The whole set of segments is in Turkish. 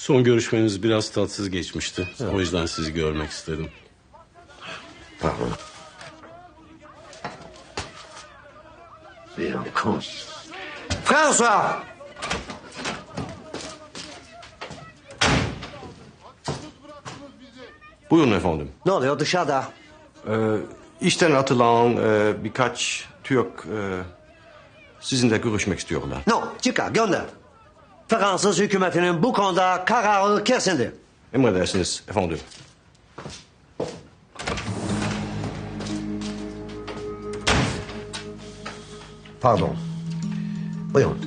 Son görüşmemiz biraz tatsız geçmişti. O yüzden sizi görmek istedim. Pardon. Bien, con. François! Buyurun efendim. Ne oluyor dışarıda? Ee, işten atılan e, birkaç Türk e, sizinle görüşmek istiyorlar. No, çıkar gönder. Fransız hükümetinin bu konuda kararı kesindir. Emredersiniz efendim. Pardon. Buyurun.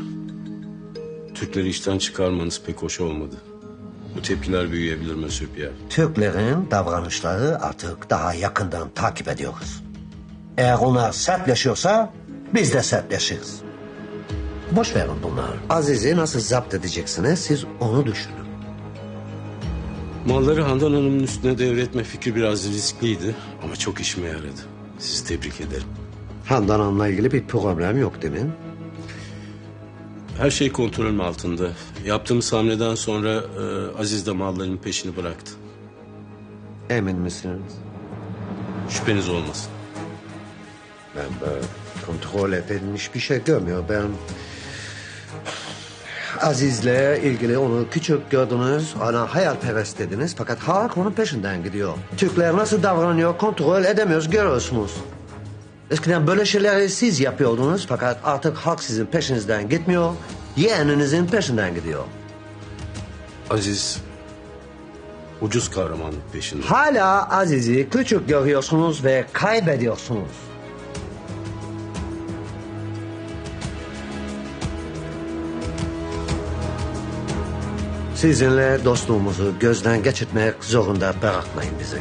Türkleri işten çıkarmanız pek hoş olmadı. Bu tepkiler büyüyebilir Monsieur Pierre. Türklerin davranışları artık daha yakından takip ediyoruz. Eğer onlar sertleşiyorsa biz de sertleşiriz. Boş verin bunları. Aziz'i nasıl zapt edeceksiniz siz onu düşünün. Malları Handan Hanım'ın üstüne devretme fikri biraz riskliydi ama çok işime yaradı. Sizi tebrik ederim. Handan Hanım'la ilgili bir problem yok değil mi? Her şey kontrolüm altında. Yaptığımız hamleden sonra e, Aziz de malların peşini bıraktı. Emin misiniz? Şüpheniz olmasın. Ben böyle kontrol edilmiş bir şey görmüyorum. Ben Aziz'le ilgili onu küçük gördünüz, ona hayalperest dediniz. Fakat halk onun peşinden gidiyor. Türkler nasıl davranıyor kontrol edemiyoruz görüyorsunuz. Eskiden böyle şeyleri siz yapıyordunuz fakat artık halk sizin peşinizden gitmiyor. Yeğeninizin peşinden gidiyor. Aziz ucuz kahramanlık peşinde. Hala Aziz'i küçük görüyorsunuz ve kaybediyorsunuz. Sizinle dostluğumuzu gözden geçirmek zorunda bırakmayın bizi.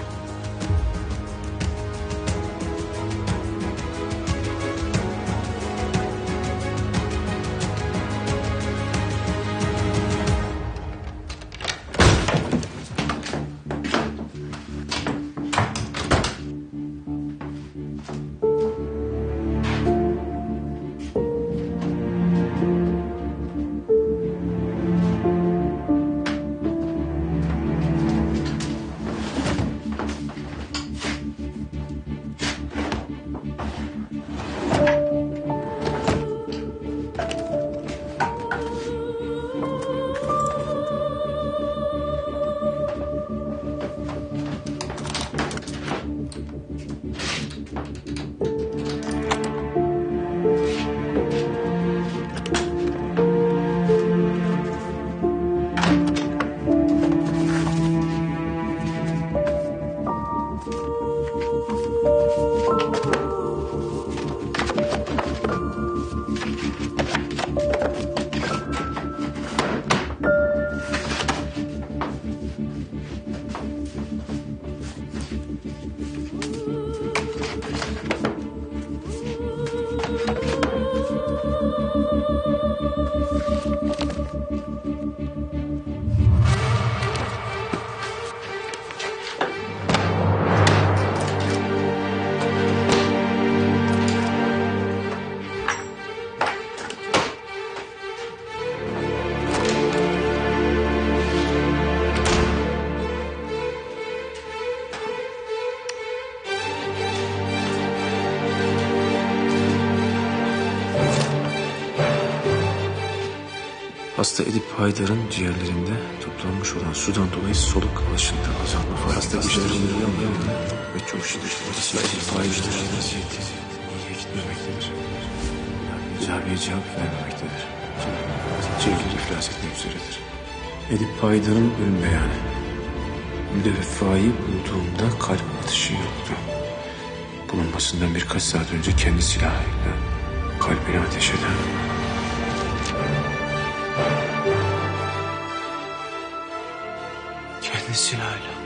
Hasta Edip Haydar'ın ciğerlerinde toplanmış olan sudan dolayı soluk alışında azalma var. Hasta işlerin ve çok şiddetli vaziyeti iyiye gitmemektedir. Cevabıya cevap vermemektedir. Cevher iflas etmek üzeredir. Edip Haydar'ın ölüm beyanı. Müdevefayı bulduğumda kalp atışı yoktu. Bulunmasından birkaç saat önce kendi silahıyla kalbini ateş eden Kendi silahıyla.